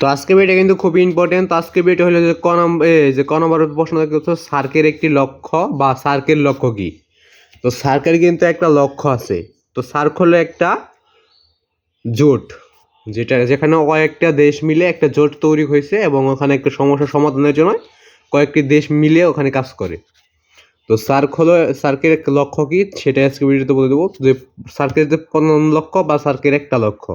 তো আজকে ভিডিও কিন্তু খুবই ইম্পর্টেন্ট তো আজকে ভিডিও হলো যে ক নম্বর এ, যে ক নম্বর প্রশ্ন হচ্ছে সার্কের একটি লক্ষ্য বা সার্কের লক্ষ্য কি? তো সার্কের কিন্তু একটা লক্ষ্য আছে। তো সার্ক হলো একটা জোট যেটা যেখানে কয়েকটা দেশ মিলে একটা জোট তৈরি হয়েছে এবং ওখানে একটা সমস্যা সমাধানের জন্য কয়েকটি দেশ মিলে ওখানে কাজ করে। তো সার্ক হলো সার্কের একটা লক্ষ্য কি? সেটা আজকে ভিডিওতে বলে দেবো যে সার্কের যে লক্ষ্য বা সার্কের একটা লক্ষ্য।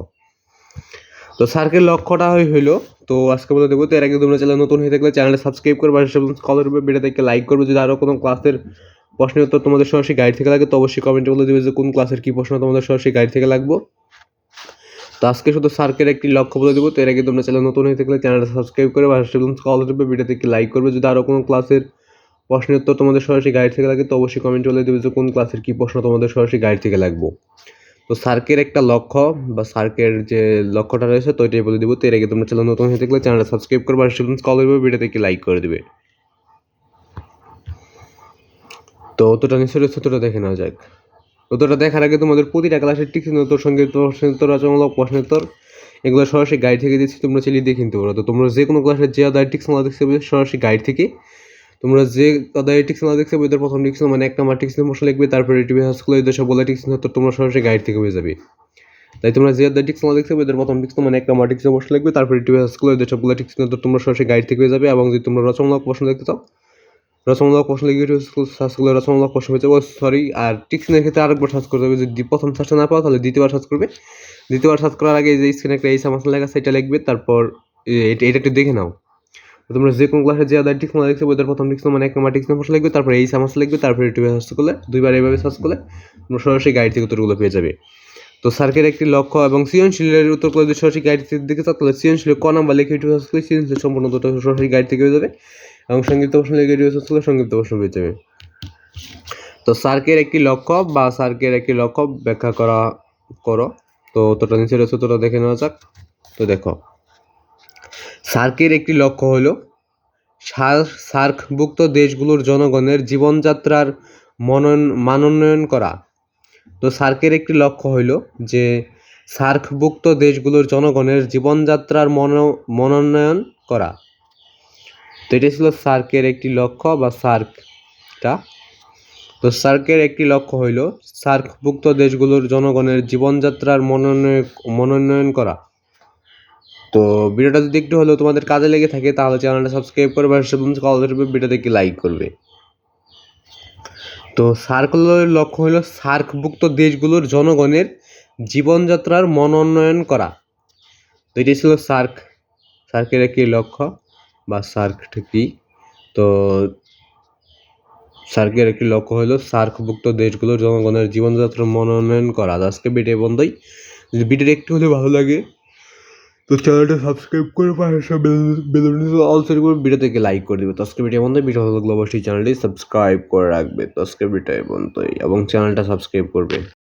তো সার্কের লক্ষ্যটা হই হইল, তো আজকে বলে দেবো তো এর আগে তোমরা চ্যানেল নতুন হয়ে থাকলে চ্যানেলটা সাবস্ক্রাইব করবে আর কল করবে ভিডিওতে লাইক করবে। যদি আরও কোনো ক্লাসের প্রশ্নের উত্তর তোমাদের সরাসরি গাইড থেকে লাগে, তো অবশ্যই কমেন্টে বলে দেবে যে কোন ক্লাসের কী প্রশ্ন তোমাদের সরাসরি গাইড থেকে লাগবো। তো আজকে শুধু সার্কের একটি লক্ষ্য বলে দেবো। তো এর আগে তোমরা চ্যানেল নতুন হয়ে থাকলে চ্যানেলটা সাবস্ক্রাইব করে আর কল করবে ভিডিওতে একটি লাইক করবে। যদি আরও কোনো ক্লাসের প্রশ্নের উত্তর তোমাদের সরাসরি গাইড থেকে লাগে, তো অবশ্যই কমেন্টে বলে দেবে যে কোন ক্লাসের কী প্রশ্ন তোমাদের সরাসরি গাইড থেকে লাগবো। তো সার্কের একটা লক্ষ্য বা সার্কের যে লক্ষ্যটা রয়েছে, তো এটাই বলে দেবো। তো এর আগে তোমরা চ্যানেল নতুন হয়ে থাকলে চ্যানেলটা সাবস্ক্রাইব করবে আর স্টুডেন্টস কল করবে, ভিডিওতে একটি লাইক করে দেবে। তো অতটা নিশ্চয়ই উত্তরটা দেখে নেওয়া যাক। উত্তরটা দেখার আগে তোমাদের প্রতিটা ক্লাসের টিক উত্তর সঙ্গে প্রশ্নোত্তর রচনামূলক প্রশ্নোত্তর এগুলো সরাসরি গাইড থেকে দিচ্ছি, তোমরা চাইলে দেখে নিতে পারো। তো তোমরা যে কোনো ক্লাসের যে আদায় টিক্স দেখতে পাবে, সরাসরি গাইড থেকে তোমরা যে তাদের দেখতে পাবে ওদের প্রথম টিক্স মানে এক নাম্বার টিক্স প্রশ্ন লিখবে তারপরে টিভি হাউসগুলো এদের সব বলে টিক্স তো তোমরা সরাসরি গাইড থেকে হয়ে যাবে। তাই তোমরা যে আদায় টিক্স পাবে ওদের প্রথম টিক্স মানে এক নাম্বার টিক্স প্রশ্ন লিখবে তারপরে টিভি হাউসগুলো এদের সবগুলো টিক্স তো তোমরা সরাসরি গাইড থেকে হয়ে যাবে, এবং যদি তোমরা রচনামূলক প্রশ্ন দেখতে চাও রচনামূলক প্রশ্ন লিখে সার্চগুলো রচনামূলক প্রশ্ন হয়েছে ও সরি আর টিক্সিনের ক্ষেত্রে আরেকবার সার্চ করতে হবে যদি প্রথম সার্চটা না পাও, তাহলে দ্বিতীয়বার সার্চ করবে। দ্বিতীয়বার সার্চ করার আগে যে স্ক্রিনে একটা এই সামাসন লেখা এটা লিখবে, তারপর এটা একটু দেখে নাও। তোমরা যে কোনো ক্লাসে যে আদার টিক্স দেখছে ওদের প্রথম টিক্স মানে এক নম্বর টিক্স প্রশ্ন লিখবে তারপর এই সামাস লিখবে তারপরে ইউটিউবে সার্চ করলে, দুইবার এইভাবে সার্চ করলে তোমরা সরাসরি গাইড থেকে উত্তরগুলো পেয়ে যাবে। তো সার্কের একটি লক্ষ্য এবং সৃজনশীলের উত্তর করে সরাসরি গাইড থেকে দিকে চাও তাহলে সৃজনশীল ক নাম্বার লিখে ইউটিউবে সার্চ করলে সৃজনশীল সম্পূর্ণ উত্তরটা সরাসরি গাইড থেকে হয়ে যাবে এবং সংক্ষিপ্ত প্রশ্ন লিখে ইউটিউবে সার্চ করলে সংক্ষিপ্ত প্রশ্ন পেয়ে যাবে। তো সার্কের একটি লক্ষ্য বা সার্কের একটি লক্ষ্য ব্যাখ্যা করা করো। তো উত্তরটা নিচে রয়েছে, উত্তরটা দেখে নেওয়া যাক। তো দেখো সার্কের একটি লক্ষ্য হলো সার- সার্কভুক্ত দেশগুলোর জনগণের জীবনযাত্রার মনন, মানোন্নয়ন করা। তো সার্কের একটি লক্ষ্য হইল যে সার্কভুক্ত দেশগুলোর জনগণের জীবনযাত্রার মন, মনোন্নয়ন করা। তো এটি ছিল সার্কের একটি লক্ষ্য বা সার্কটা। তো সার্কের একটি লক্ষ্য হইল সার্কভুক্ত দেশগুলোর জনগণের জীবনযাত্রার মনোন্নয়ন মনোন্নয়ন করা। তো ভিডিওটা যদি একটু হলেও তোমাদের কাজে লেগে থাকে, তাহলে চ্যানেলটা সাবস্ক্রাইব করবে আর কল করবে একটি লাইক করবে। তো সার্কেলের লক্ষ্য হলো সার্কভুক্ত দেশগুলোর জনগণের জীবনযাত্রার মনোন্নয়ন করা। তো এটাই ছিল সার্ক। সার্কের একটি লক্ষ্য বা সার্কটা কি? তো সার্কের একটি লক্ষ্য হলো সার্কভুক্ত দেশগুলোর জনগণের জীবনযাত্রার মনোনয়ন করা। আজ আজকে ভিডিও বন্ধই। যদি ভিডিওটা একটু হলে ভালো লাগে তো চ্যানেলটা সাবস্ক্রাইব করে পাশে অল সেট করে ভিডিও থেকে লাইক করে দেবে। তো আজকে ভিডিও বন্ধ ভিডিও অবশ্যই চ্যানেলটি সাবস্ক্রাইব করে রাখবে। তো আজকে ভিডিও এবং চ্যানেলটা সাবস্ক্রাইব করবে।